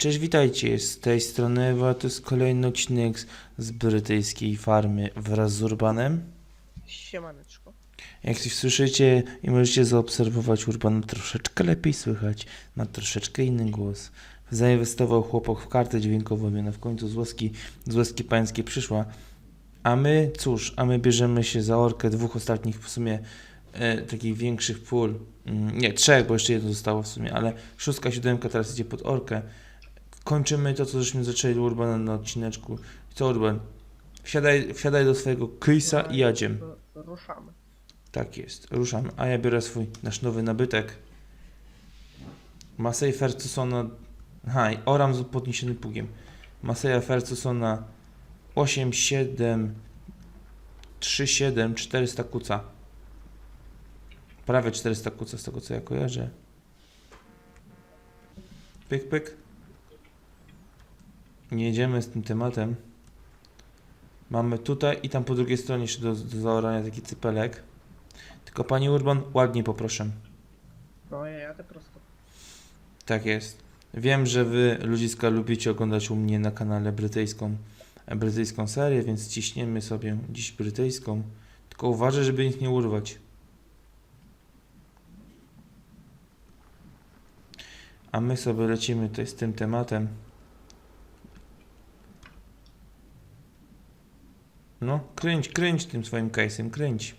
Cześć, witajcie. Z tej strony Ewa, to jest kolejny odcinek z- brytyjskiej farmy wraz z Urbanem. Siemaneczko. Jak coś słyszycie i możecie zaobserwować, Urban troszeczkę lepiej słychać, ma troszeczkę inny głos. Zainwestował chłopak w kartę dźwiękową, i ona w końcu z łaski, z łaski pańskiej przyszła. A my, cóż, a my bierzemy się za orkę dwóch ostatnich w sumie e, takich większych pól. Mm, nie, trzech, bo jeszcze jedno zostało w sumie, ale szóstka, siódemka teraz idzie pod orkę. Kończymy to, co żeśmy zaczęli u Urbana na odcineczku. I co, Urban? Wsiadaj, wsiadaj do swojego Chrisa i jadziem. R- Ruszamy. Tak jest, ruszamy. A ja biorę swój nasz nowy nabytek. Masej Fergusona. Aha, i oram z podniesionym pługiem. Maseja Fergusona 87 37 400 kuca. Prawie 400 kuca z tego co ja kojarzę. Pyk, pyk. Nie jedziemy z tym tematem. Mamy tutaj i tam po drugiej stronie jeszcze do, do zaorania taki cypelek. Tylko pani Urban, ładnie poproszę. No ja jadę prosto. Tak jest. Wiem, że wy ludziska lubicie oglądać u mnie na kanale brytyjską, brytyjską serię, więc ciśniemy sobie dziś brytyjską. Tylko uważaj, żeby nic nie urwać. A my sobie lecimy tutaj z tym tematem. No, kręć, kręć tym swoim case'em, kręć.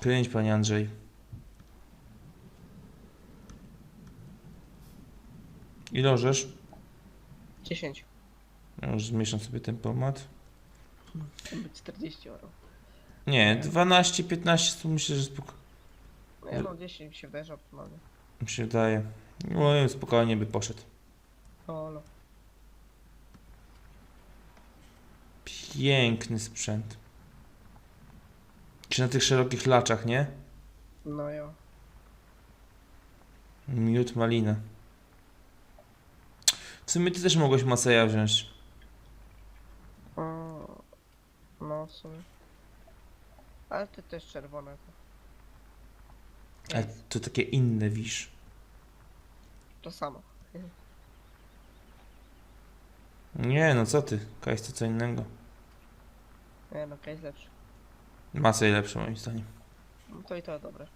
Kręć, panie Andrzej. Ile orzesz? 10. Ja już zmniejszam sobie tempomat. Być 40 euro. Nie, 12, 15 to myślę, że spoko. No ja no 10 mi się wydaje, że optymalnie. Mi się wydaje. No spokojnie by poszedł. Olo. Piękny sprzęt. Czy na tych szerokich laczach, nie? No jo. Miód malina. W sumie ty też mogłeś Maseja wziąć. Mm, No w sumie. Ale ty też czerwone to. Ale to takie inne, wisz. To samo. Nie, no co ty? Kajs to co innego. Nie no, case lepszy. Masej lepsze moim zdaniem. No to i to dobre.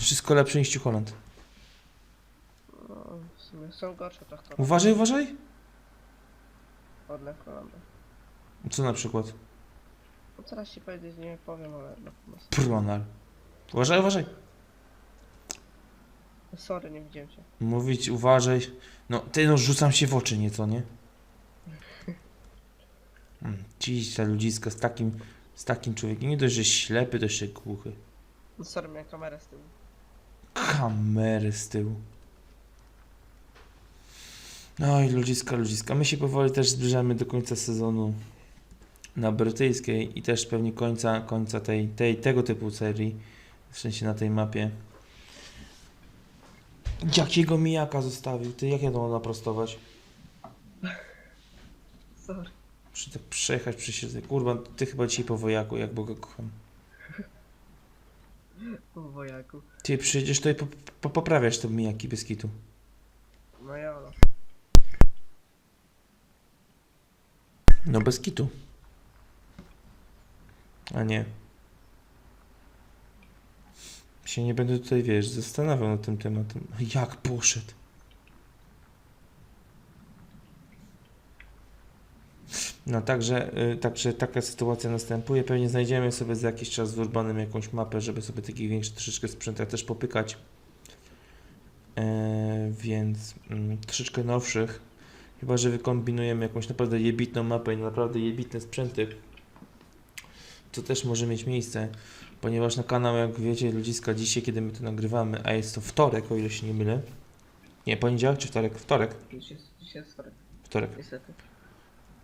Wszystko lepsze niż Holland. No, w sumie są gorsze traktory. Uważaj, uważaj. Od Lekolanda. Co na przykład? No teraz ci powiedzieć nie powiem, ale no. no Pronal. Uważaj, uważaj. sorry, nie widziałem cię. Mówić, uważaj. No, ty no, rzucam się w oczy nieco, nie? Mm, Dziś ta ludziska z takim, z takim człowiekiem. Nie dość, że ślepy, to jeszcze głuchy. No sorry, miałem kamerę z tyłu. Kamery z tyłu. No i ludziska, ludziska. My się powoli też zbliżamy do końca sezonu na brytyjskiej i też pewnie końca, końca tej, tej, tego typu serii. W sensie na tej mapie. Jakiego mijaka zostawił? Ty, jak ja to mam naprostować? Sorry. Muszę tak przejechać przy siebie. Kurwa, ty chyba dzisiaj po wojaku, jak Boga kocham. O wojaku. Ty przyjdziesz to i po, po, poprawiasz te mijaki bez kitu. No ja no. No bez kitu. A nie. Się nie będę tutaj, wiesz, zastanawiał nad tym tematem. Jak poszedł? No także, y, także taka sytuacja następuje. Pewnie znajdziemy sobie za jakiś czas z Urbanem jakąś mapę, żeby sobie takich większych troszeczkę sprzętach też popykać. E, więc mm, troszeczkę nowszych. Chyba, że wykombinujemy jakąś naprawdę jebitną mapę i naprawdę jebitne sprzęty. To też może mieć miejsce, ponieważ na kanał, jak wiecie, ludziska dzisiaj, kiedy my to nagrywamy, a jest to wtorek, o ile się nie mylę. Nie, poniedziałek czy wtorek? Wtorek. Dzisiaj, jest- jest wtorek, Wtorek. niestety. Yy, Chciałem, żeby był poniedziałek.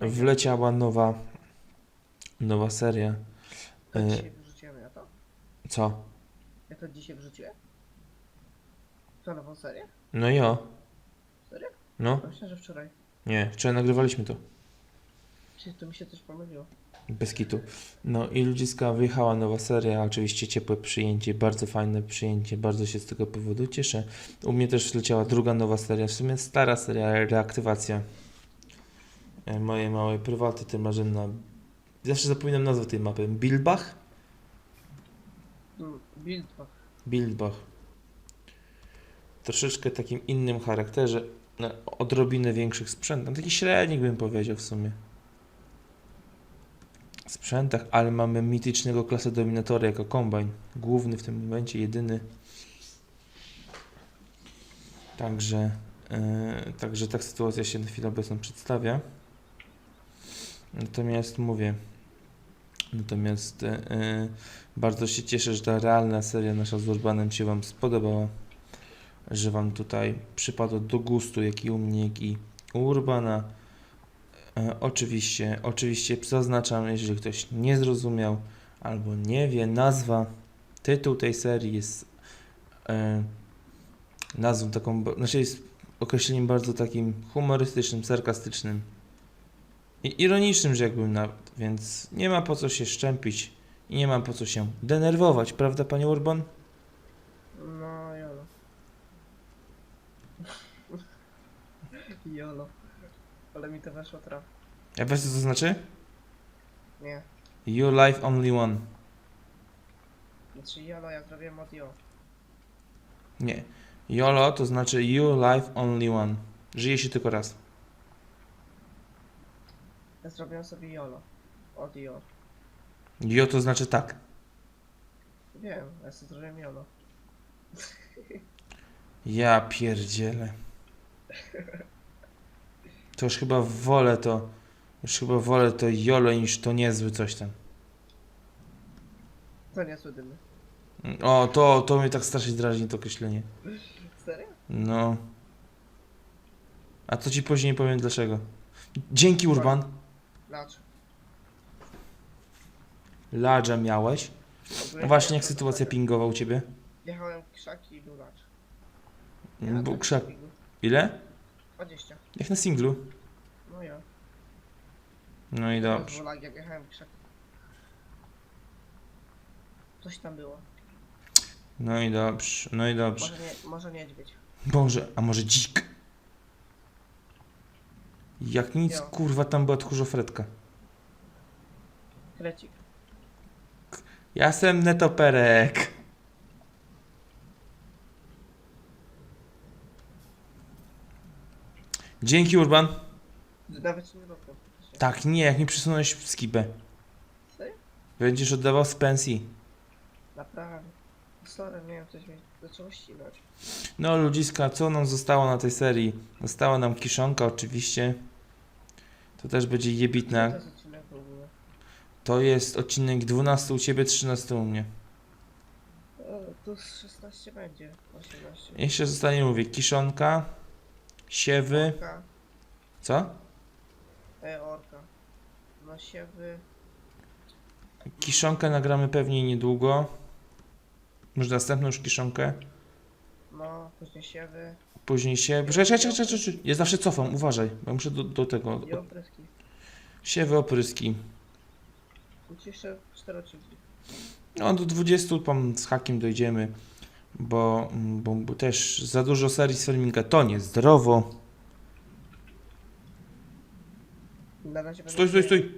Wleciała nowa, nowa seria. To e, dzisiaj wrzuciłem ja to? Co? Ja to dzisiaj wrzuciłem? To nową serię? No jo. Serio? No, Myślę, że wczoraj. nie, wczoraj nagrywaliśmy to. Czy tu mi się coś pomyliło? Bez kitu. No i ludziska wyjechała nowa seria, oczywiście ciepłe przyjęcie, bardzo fajne przyjęcie, bardzo się z tego powodu cieszę. U mnie też leciała druga nowa seria, w sumie stara seria, reaktywacja mojej małej prywaty, tym razem na... Zawsze zapominam nazwę tej mapy. Bilbach? Mm, Bildbach. Bildbach. Troszeczkę takim innym charakterze, na odrobinę większych sprzętach, taki średnik bym powiedział w sumie. Sprzętach, ale mamy mitycznego klasę dominatora jako kombajn. Główny w tym momencie, jedyny. Także, e, także tak sytuacja się na chwilę obecną przedstawia. Natomiast mówię, natomiast e, bardzo się cieszę, że ta realna seria nasza z Urbanem się Wam spodobała, że Wam tutaj przypadło do gustu, jak i u mnie, jak i u Urbana. E, oczywiście, oczywiście zaznaczam, jeżeli ktoś nie zrozumiał albo nie wie, nazwa, tytuł tej serii jest e, nazwą taką, znaczy jest określeniem bardzo takim humorystycznym, sarkastycznym i ironicznym, rzekłbym nawet, więc nie ma po co się szczępić i nie ma po co się denerwować, prawda, panie Urban? No, jolo. jolo. Ale mi to weszło traf. Ja wiesz co to znaczy? Nie. You life only one. Znaczy jolo ja zrobiłem od jo. Nie. YOLO to znaczy you life only one. Żyje się tylko raz. Ja zrobiłem sobie jolo. Od jo. Jo to znaczy tak. Wiem, ja sobie zrobiłem jolo. Ja pierdzielę. To już chyba wolę to. Już chyba wolę to YOLO niż to niezły coś tam. To nie dymy. O, to, to mnie tak strasznie drażni to określenie. Serio? No. A to ci później powiem dlaczego. Dzięki Urban. Dlaczego? Ladża miałeś. No właśnie jak sytuacja pingowa u ciebie? Jechałem w krzaki i był lacz. Bo krzak. Ile? 20. Jak na singlu. No ja. No i dobrze. był lag, jak jechałem w krzaki. Coś tam było. No i dobrze. No i dobrze. Może, nie, może niedźwiedź. Boże, a może dzik? Jak nic, Jo. kurwa, tam była tchórzofretka. Krecik. Jasem netoperek. Dzięki Urban. Nawet się nie dotknął. Tak, nie, jak mi przesunąłeś w skibę. Serio? Będziesz oddawał z pensji. Naprawdę. Sorry, nie wiem, coś mi zaczęło ścinać. No ludziska, co nam zostało na tej serii? Została nam kiszonka oczywiście. To też będzie jebitna. To jest odcinek w ogóle. To jest odcinek 12 u Ciebie, 13 u mnie. E, tu z 16 będzie. 18. Jeszcze zostanie, mówię, kiszonka, siewy, Orka. co? E, orka. No siewy. Kiszonkę nagramy pewnie niedługo. Może następną już kiszonkę. No, później siewy. Później się... Czekaj, czekaj, czekaj, czekaj. Ja zawsze cofam, uważaj, bo muszę do, do tego... I opryski. Siewy, opryski. Musisz jeszcze 4 odcinki. No do 20 tam z hakiem dojdziemy, bo, bo, bo też za dużo serii z Ferminga to niezdrowo. Na razie Stój, stój, stój.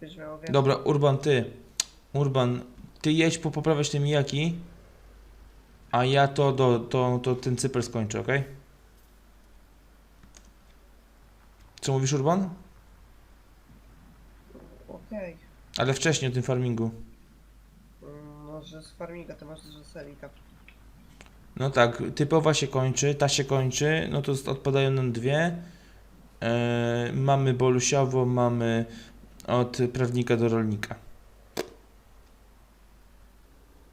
Będziesz miał więcej. Dobra, Urban, ty. Urban, ty jedź po poprawiać te mijaki, a ja to, do, to, to ten cypel skończę, ok? Co mówisz, Urban? Okej. Ale wcześniej o tym farmingu. Mm, Może z farminga to masz dużo serii tak. No tak, typowa się kończy, ta się kończy, no to odpadają nam dwie. E, mamy bolusiowo, mamy od prawnika do rolnika.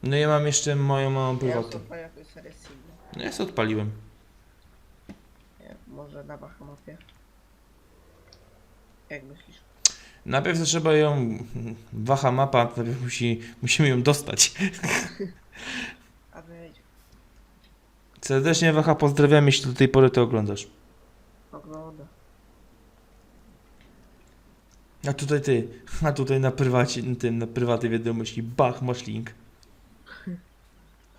No ja mam jeszcze moją małą Ja prywatę. sobie jakąś serię single. No ja sobie odpaliłem. Nie, może na Bahamapie. Jak myślisz? Najpierw trzeba ją, waha mapa, najpierw musi, musimy ją dostać. A wejdź, Serdecznie waha pozdrawiam, jeśli do tej pory to oglądasz. ogląda. A tutaj ty, a tutaj na prywacie, tym, na prywatnej wiadomości, bach, masz link.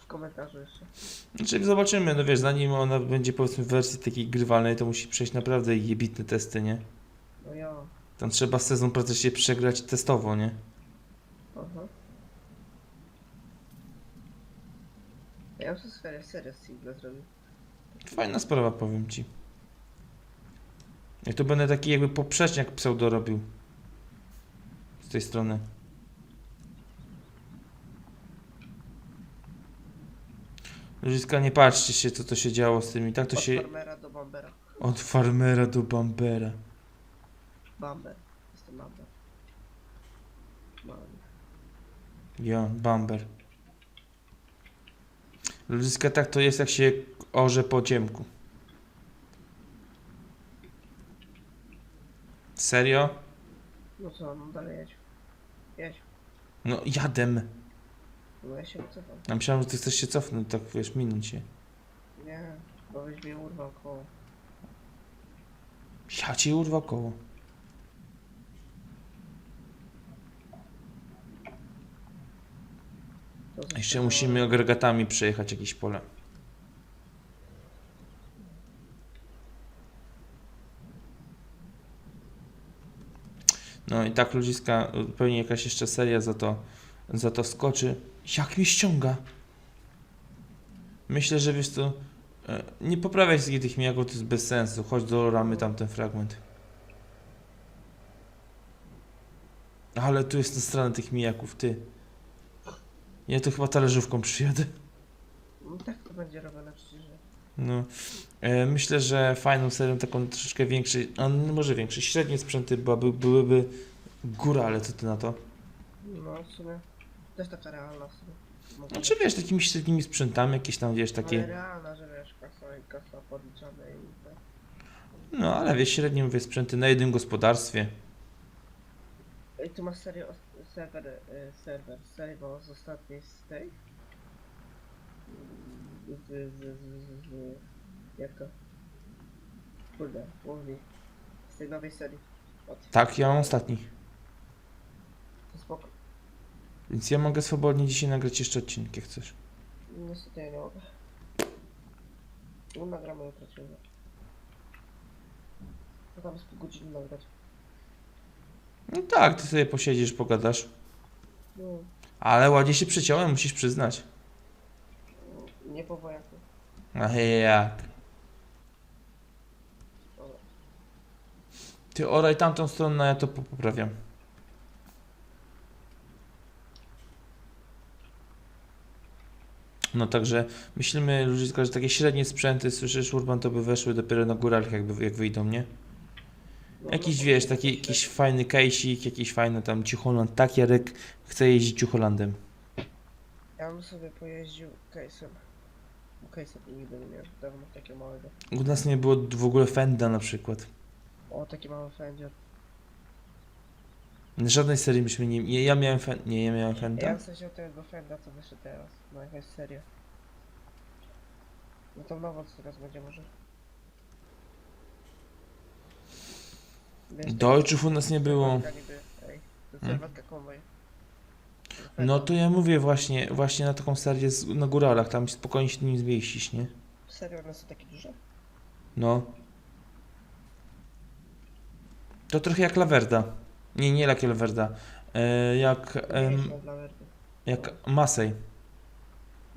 Komentarzu jeszcze. Znaczy zobaczymy, no wiesz, zanim ona będzie powiedzmy w wersji takiej grywalnej, to musi przejść naprawdę jebitne testy, nie? No ja. Tam trzeba sezon praktycznie przegrać testowo, nie? Aha. Ja serię, serię z single zrobił. Fajna sprawa, powiem ci. Jak to będę taki jakby poprzeczniak pseudo robił. Z tej strony. Ludziska, nie patrzcie się, co to się działo z tymi. Tak to Od się... farmera do bambera. Od farmera do bambera. Bamber. Jestem bamber. Mam. Ja, bamber. Ludziska, tak to jest, jak się orze po ciemku. Serio? No co, no dalej jedź. Jedź. No, jadem. No ja się wycofam. Ja myślałem, że ty chcesz się cofnąć, tak wiesz, minąć się. Nie, bo byś mnie urwał koło. Ja ci urwał koło. To Jeszcze musimy agregatami przejechać jakieś pole. No i tak ludziska, pewnie jakaś jeszcze seria za to, za to skoczy. Jak mi ściąga? Myślę, że wiesz co, e, nie poprawiaj sobie tych mijaków, to jest bez sensu. Chodź do ramy tamten fragment. Ale tu jest na stronę tych mijaków, ty. Ja to chyba talerzówką przyjadę. Tak to będzie robione przecież. No. E, myślę, że fajną serią, taką troszeczkę większej, a no może większej, średnie sprzęty byłaby, byłyby góra, ale co ty na to? No w sumie. Też taka realna w sumie. Znaczy wiesz, takimi średnimi sprzętami, jakieś tam wiesz, Ale takie, realna, że wiesz, kasa i kasa podliczane i tak. no ale wiesz, średnie mówię sprzęty na jednym gospodarstwie. Ej, tu masz serię, serwer, y, serwer, serwo z ostatniej z tej? Z, z, z, z, z, jak to? Kurde, mówi. Z tej nowej serii. Od, Tak, ja mam ostatni. to spoko. Więc ja mogę swobodnie dzisiaj nagrać jeszcze odcinek, jak chcesz. Niestety ja nie mogę. No nagramy jutro ciągle. No tam z pół godziny nagrać. No tak, ty sobie posiedzisz, pogadasz. No, Ale ładnie się przyciąłem, musisz przyznać. nie po wojaku. A jak? Ty oraj tamtą stronę, a ja to po- poprawiam. No także myślimy, ludziska, że takie średnie sprzęty, słyszysz, Urban, to by weszły dopiero na górach, jakby, jak wyjdą, nie? Jakiś, wiesz, taki jakiś fajny case'ik, jakiś fajny tam Ciucholand. Tak, Jarek chce jeździć Ciucholandem. Ja bym sobie pojeździł case'em. Case'em nigdy nie miałem, dawno takiego małego. U nas nie było w ogóle Fenda na przykład. O, taki mały Fendzie. Żadnej serii myśmy nie... Ja, ja miałem Fenda. Nie, ja miałem Ja Fenda. bym sobie wziął tego Fenda, co wyszedł teraz. No jakaś seria. No to nowo co teraz będzie może. Wiesz, Deutschów u nas nie było. serwetka Niby, ej, to Hmm? serwetka konwoj. No to ja mówię właśnie, właśnie na taką serię z, na góralach, tam spokojnie się nim zmieścisz, nie? Serio, one są takie duże? No. To trochę jak Laverda. Nie, nie jak Laverda. E, jak, em, Mniejsze dla werdy. jak Masej.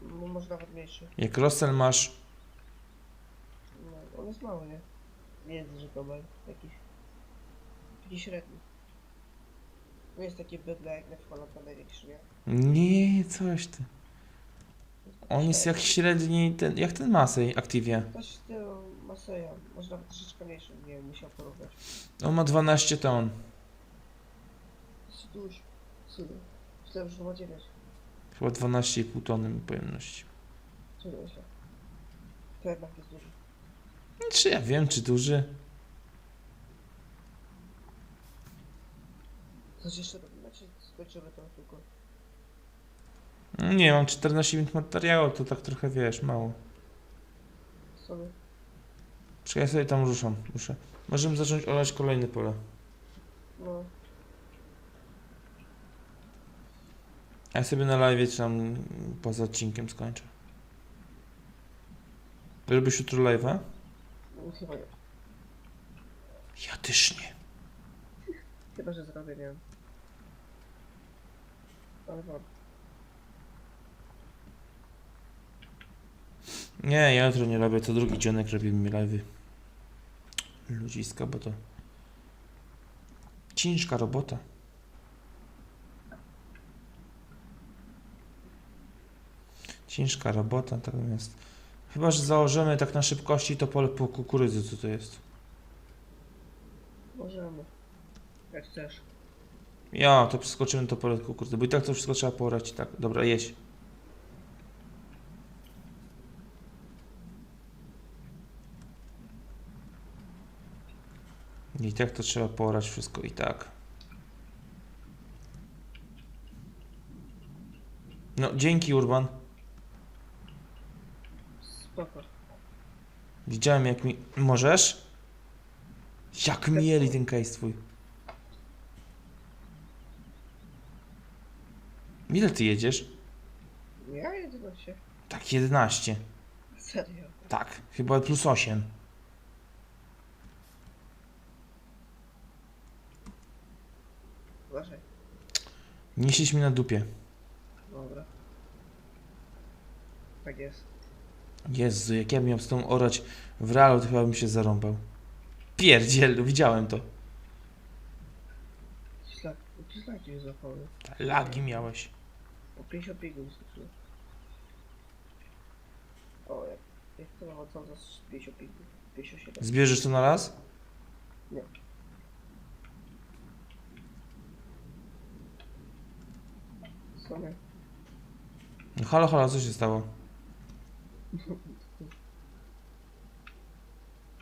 No może nawet mniejszy. Jak Russell masz. No, on jest mały, nie? Nie jest, że to. Jakiś. Taki średni. No jest takie bydle jak na przykład na największy, nie? Nie, coś ty. On jest jak średni, ten, jak ten Masej Activia. Coś z tyłu Maseja, może nawet troszeczkę mniejszy, nie wiem, musiał porównać. On ma 12 ton. Duży. Super. Myślałem, że to ma 9. Chyba 12,5 tony pojemności. Nie myślę? To jednak jest duży. Czy ja wiem, czy duży? Coś jeszcze robimy, czy skończymy to tylko? Nie, mam 14 minut materiału, to tak trochę wiesz, mało. Sobie. Czekaj, ja sobie tam ruszam, ruszę. Możemy zacząć olać kolejne pole. No. Ja sobie na live czy tam poza odcinkiem skończę. Robisz jutro live'a? Chyba nie. Ja też nie. Chyba, że zrobię, nie wiem. Ale wam. Nie, ja jutro nie robię, to drugi dzionek robi mi live'y. Ludziska, bo to ciężka robota. Ciężka robota, natomiast chyba, że założymy tak na szybkości to pole po kukurydzy, co to jest. Możemy. Jak chcesz. Ja, to przeskoczymy to pole kukurydzy, bo i tak to wszystko trzeba porać i tak. Dobra, jeść. I tak to trzeba porać wszystko i tak. No, dzięki Urban. Spoko. Widziałem jak mi... Możesz? Jak mieli ten case twój. Ile ty jedziesz? Ja jedę się. Tak, 11. Serio. Tak, chyba plus 8. Uważaj. Nieśliś mi na dupie. Dobra. Tak jest. Jezu, jak ja bym miał z tą orać w realu, to chyba bym się zarąbał. Pierdziel, widziałem to. Ślak, ślak gdzieś zachowy. Lagi miałeś. Po 50 pingów skoczyło. O, jak, jak to mam co za 50 pingów? 57. Zbierzesz to na raz? Sumie. No, halo, halo, co się stało?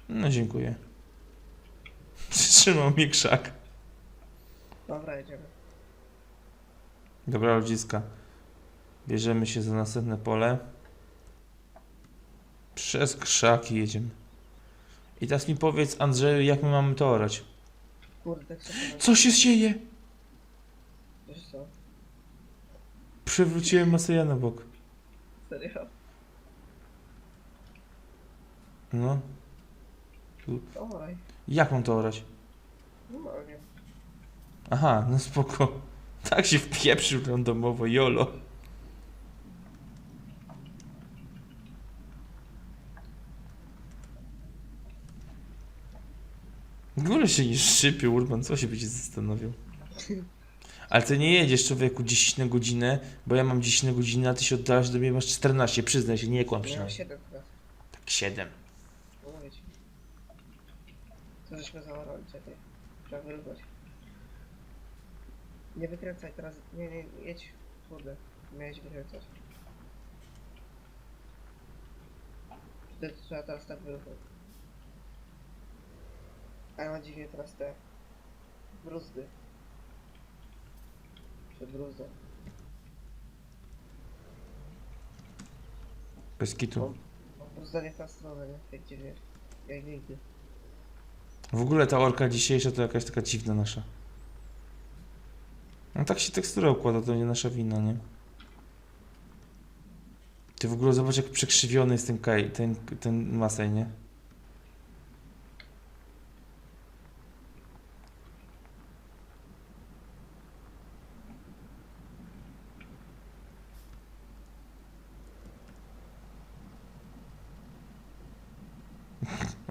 No, dziękuję. Przytrzymał mi krzak. Dobra, jedziemy. Dobra, ludziska. Bierzemy się za następne pole. Przez krzaki jedziemy. I teraz mi powiedz, Andrzeju, jak my mamy to orać? Kurde, sobie... Co się dzieje? Wiesz co? Przewróciłem Maseja na bok. Serio? No. Dawaj. Jak mam to orać? Normalnie. Aha, no spoko. Tak się wpieprzył randomowo, jolo. W ogóle się nie szczypie, Urban, co się będzie zastanowił? Ale ty nie jedziesz człowieku 10 na godzinę, bo ja mam 10 na godzinę, a ty się oddalasz do mnie, masz 14, przyznaj się, nie kłam Miałem przynajmniej. 7 teraz. Tak 7. Co żeśmy zawarli, czekaj. Trzeba wyrównać. Nie wykręcaj teraz. Nie, nie, jedź. Kurde. Miałeś wykręcać. Wtedy trzeba teraz tak wyrównać. A ja mam dziwnie teraz te... Bruzdy. Przed bruzdą. Bez kitu. Bruzda nie w tę stronę, nie? Jak dziwnie. Jak nigdy. W ogóle ta orka dzisiejsza to jakaś taka dziwna nasza. No tak się tekstura układa, to nie nasza wina, nie? Ty w ogóle zobacz jak przekrzywiony jest ten kaj, ten, ten masej, nie?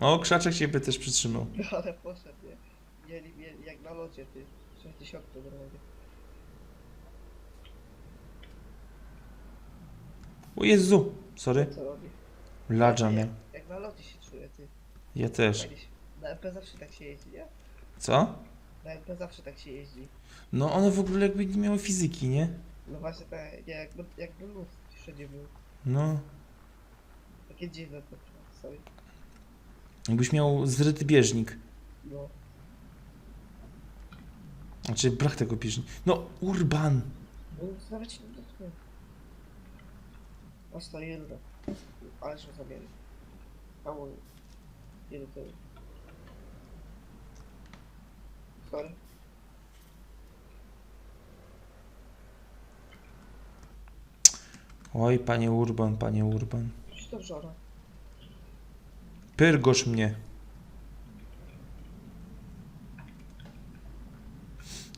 O, krzaczek się by też przytrzymał. No ale poszedł, nie? Mieli, jak na locie, ty. 60 to drogi. O Jezu! Sorry. Co robi? Ladża Nie, mnie. jak, na locie się czuje, ty. Ja też. Się- Na MP zawsze tak się jeździ, nie? Co? Na MP zawsze tak się jeździ. No one w ogóle jakby nie miały fizyki, nie? No właśnie tak, nie, jakby, jakby luz wszędzie był. No. Takie dziwne to sobie. Jakbyś miał zryty bieżnik. No. Znaczy brak tego bieżnika. No, Urban! No nawet się nie dotknę. O stoi rura. Ależ ją zabieli. A mój. Nie do tyłu. Sorry. Oj, panie Urban, panie Urban. To wżora. Pyrgosz mnie.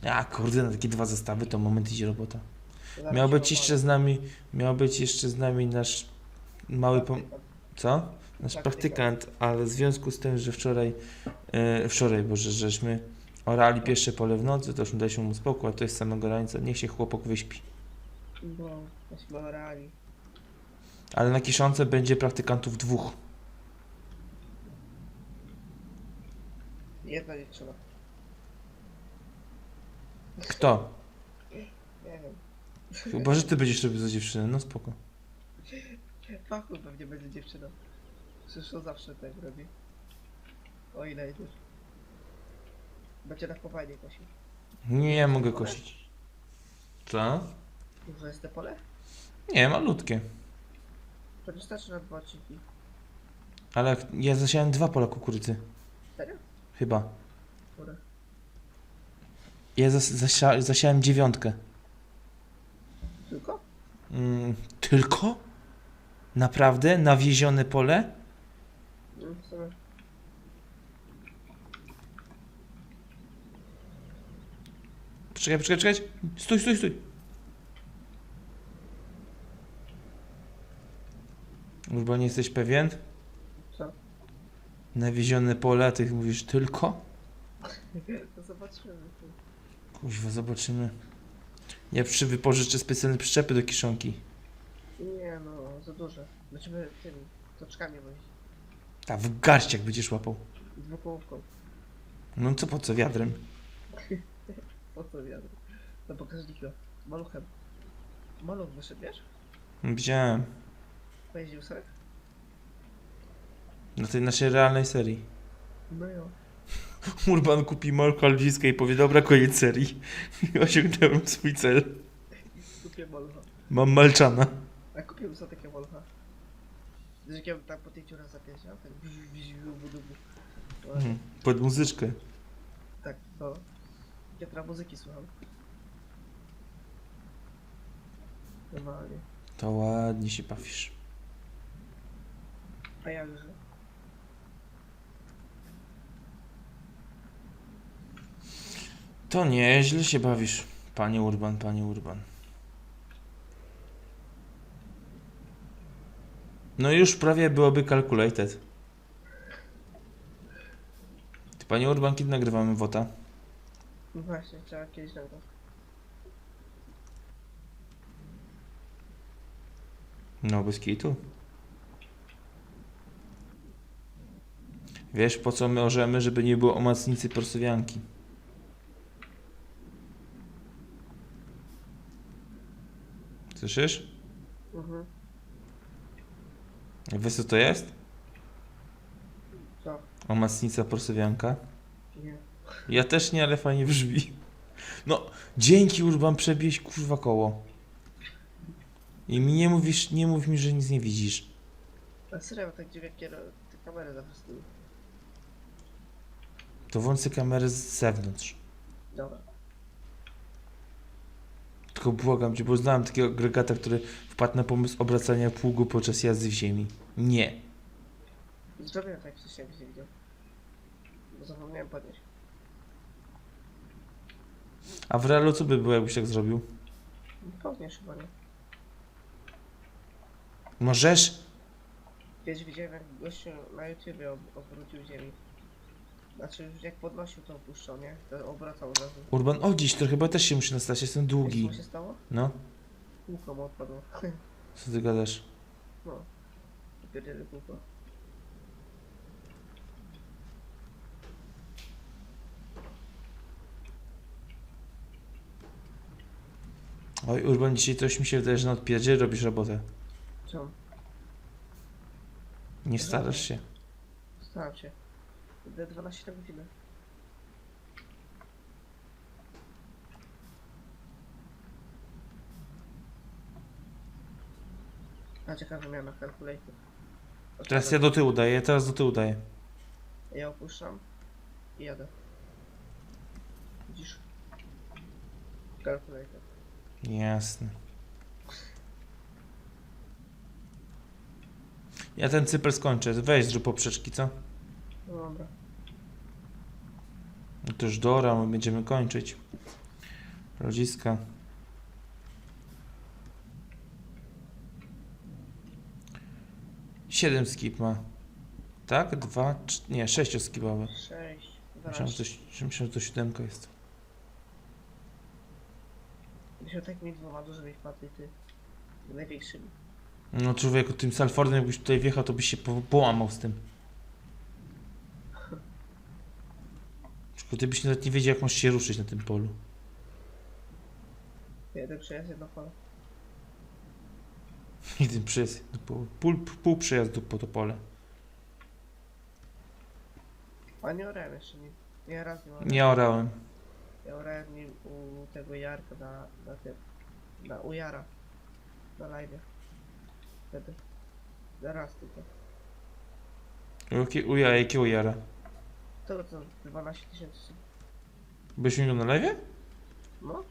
A kurde, na takie dwa zestawy to moment idzie robota. Miał być jeszcze z nami, miał być jeszcze z nami nasz mały pom... Co? Nasz praktykant, ale w związku z tym, że wczoraj, e, wczoraj, boże, żeśmy orali pierwsze pole w nocy, to już daliśmy mu spokój, a to jest samego rańca, niech się chłopak wyśpi. No, myśmy orali. Ale na kiszące będzie praktykantów dwóch. Jedna dziewczyna. Kto? Nie wiem. Chyba, że ty będziesz robił za dziewczynę, no spoko. Fachu pewnie będzie dziewczyna. Przecież on zawsze tak robi. O ile idziesz. Będzie na kopalnię kosił. Nie, ja mogę kosić. Co? Dużo jest te pole? Nie, malutkie. To wystarczy na dwa odcinki. Ale ja zasiałem dwa pola kukurydzy. Serio? Chyba. Które? Ja zas zasia zasiałem dziewiątkę. Tylko? Mm, tylko? Naprawdę? Nawiezione pole? No, w sumie. Poczekaj, poczekaj, czekaj. Stój, stój, stój. Urban, nie jesteś pewien? Nawiezione pole, a ty mówisz tylko? To zobaczymy. Kuźwa, zobaczymy. Ja przy wypożyczę specjalne przyczepy do kiszonki. Nie no, za duże. Będziemy tymi toczkami wozić. A w garściach będziesz łapał. Dwukołówką. No co po co wiadrem? Po co wiadomo? Do pokaźnika. Z maluchem. Maluch wyszedł, wiesz? Widziałem. Pojeździł sobie? Na tej naszej realnej serii. No jo. Urban kupi Marka Aldziska i powie, dobra, koniec serii. I osiągnąłem swój cel. Kupię malucha. Mam Malczana. A kupiłem sobie takie. Wiesz jak ja bym tak po tej dziurze zapięciał? Tak biziu, biziu, budubu. Mhm. Pod muzyczkę. Tak, no. Ja teraz muzyki słucham. Normalnie. To ładnie się bawisz. A ja To nieźle się bawisz, panie Urban, panie Urban. No już prawie byłoby calculated. Ty, panie Urban, kiedy nagrywamy WOTA? Właśnie, trzeba kiedyś na to. No, bez kitu. Wiesz, po co my orzemy, żeby nie było omacnicy porsowianki? Słyszysz? Mhm. Wiesz, co to jest? Co? Omacnica porsowianka? Nie. Ja też nie, ale fajnie brzmi. No, dzięki Urban przebieś kurwa koło. I mi nie mówisz, nie mów mi, że nic nie widzisz. A serio, tak dziwnie kiero... te kamery zawsze z tyłu. To włączę kamerę z zewnątrz. Dobra. Tylko błagam cię, bo znałem takiego agregata, który wpadł na pomysł obracania pługu podczas jazdy w ziemi. Nie. Zrobiłem tak wcześniej, jakbyś nie widział. Bo zapomniałem podnieść. A w realu co by było, jakbyś tak zrobił? Podnieś chyba nie. Możesz? Kiedyś widziałem jak gościu na YouTubie ob obrócił ziemi. Znaczy już jak podnosił to opuszczał, nie? To obracał od razu. Urban, oddziś trochę, bo ja też się muszę nastać, jestem długi. co się stało? No, Kółko mu odpadło. co ty gadasz? No. Pierdzieli kółko. Oj, Urban, dzisiaj coś mi się wydaje, że na odpierdzie robisz robotę. Czemu? Nie starasz się. Staram się. Idę 12 na godzinę. A ciekawe miana calculator. Teraz ja do tyłu daję, teraz do tyłu daję. Ja opuszczam i jadę. Widzisz? Calculator. Jasne. Ja ten cypel skończę. Weź zrób poprzeczki, co? Dobra. No to już dora, my będziemy kończyć. Rodziska. Siedem skip ma. Tak? Dwa, cz- nie, sześcioskipowe. Sześć. Myślałem, że to, myślałem, że to siódemka jest. Musiał tak mieć dwoma dużymi wpadli, ty. Największymi. No człowieku, tym Salfordem jakbyś tutaj wjechał, to byś się po, połamał z tym. Tylko ty byś nawet nie wiedział, jak masz się ruszyć na tym polu. Jeden przejazd, jedno pole. I ten przyjazd, no, pół, pół, przejazdu po to pole. A nie orałem jeszcze. Nie raz nie orałem. Nie orałem. Ja orałem nim u tego Jarka na, na tym. Na u Jara. Na live. Wtedy. Na raz tylko. Jakie, uja, jakiego jara? To co? 12 tysięcy. Byś mi go na lewie? No?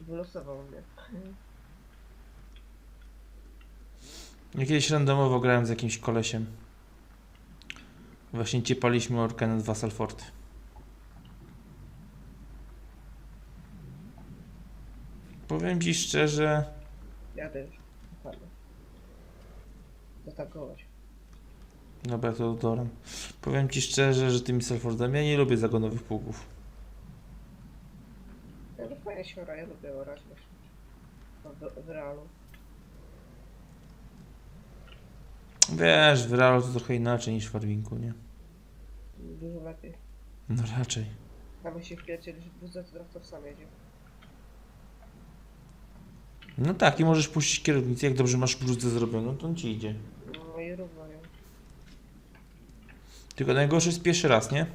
Wylosował mnie. Ja kiedyś randomowo grałem z jakimś kolesiem. Właśnie ciepaliśmy orkę na dwa Salfordy. Powiem ci szczerze, Jadę już. Fajnie. Zatankować. Dobra to doram. Powiem ci szczerze, że tymi Salfordami ja nie lubię zagonowych pługów. Ja no fajnie się ora, ja lubię orać właśnie. No, W, w realu. Wiesz, w realu to trochę inaczej niż w Warwinku, nie? Dużo lepiej. No raczej. Tam się wpierdzielisz w budzę, to traktor sam jedzie. No tak, i możesz puścić kierownicę, jak dobrze masz bluzę zrobioną, to on ci idzie. No i równo ją. Tylko najgorszy jest pierwszy raz, nie?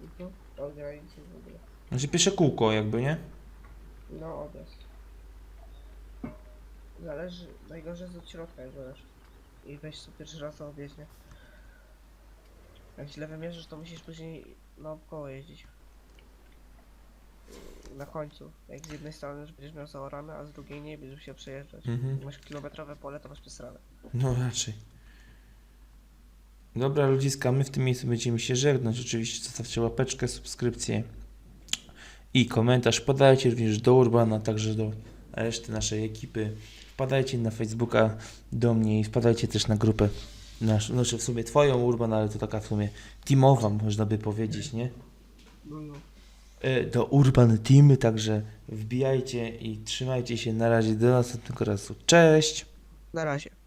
Mhm. Od granicy w ogóle. Znaczy pierwsze kółko jakby, nie? No odjazd. Zależy, najgorzej jest od środka jak będziesz. I weź sobie pierwszy raz to objeźdź, nie? Jak źle wymierzysz, to musisz później naokoło jeździć. Na końcu. Jak z jednej strony już będziesz miał zaorane, a z drugiej nie będziesz musiał przejeżdżać. Mhm. Jak masz kilometrowe pole, to masz przesrane. No raczej. Dobra ludziska, my w tym miejscu będziemy się żegnać. Oczywiście zostawcie łapeczkę, subskrypcję i komentarz. Podajcie również do Urbana, także do reszty naszej ekipy. Wpadajcie na Facebooka do mnie i wpadajcie też na grupę naszą, znaczy w sumie twoją Urban, ale to taka w sumie teamowa można by powiedzieć, nie? No, no. E, Do Urban Teamy, także wbijajcie i trzymajcie się. Na razie do następnego razu. Cześć! Na razie.